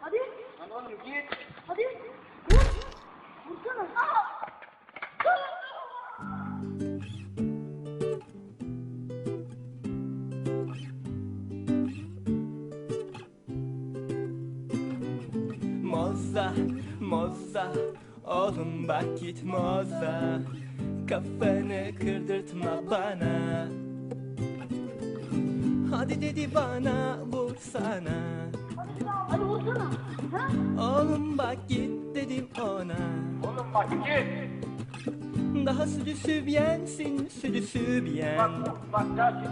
Hadi. Lan oğlum git. Hadi. Vur. Vursana. Moza, moza, oğlum bak git moza Kafanı kırdırtma bana Hadi dedi bana vursana. Ha? Oğlum bak git dedim ona Oğlum bak git. Daha südü sübyensin südü sübyen Bak bak daha.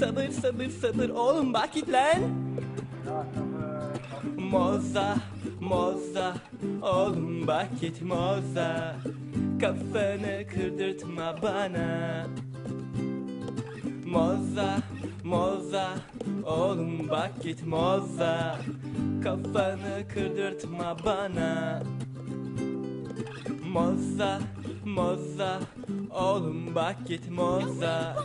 Sabır sabır sabır oğlum bak git lan. Moza, moza, oğlum bak git moza Kafanı kırdırtma bana Moza, moza, oğlum bak git moza Kafanı kırdırtma bana. Moza, moza, oğlum bak git moza.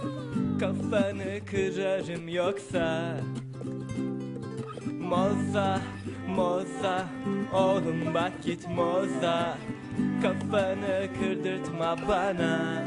Kafanı kırarım yoksa. Moza, moza, oğlum bak git moza. Kafanı kırdırtma bana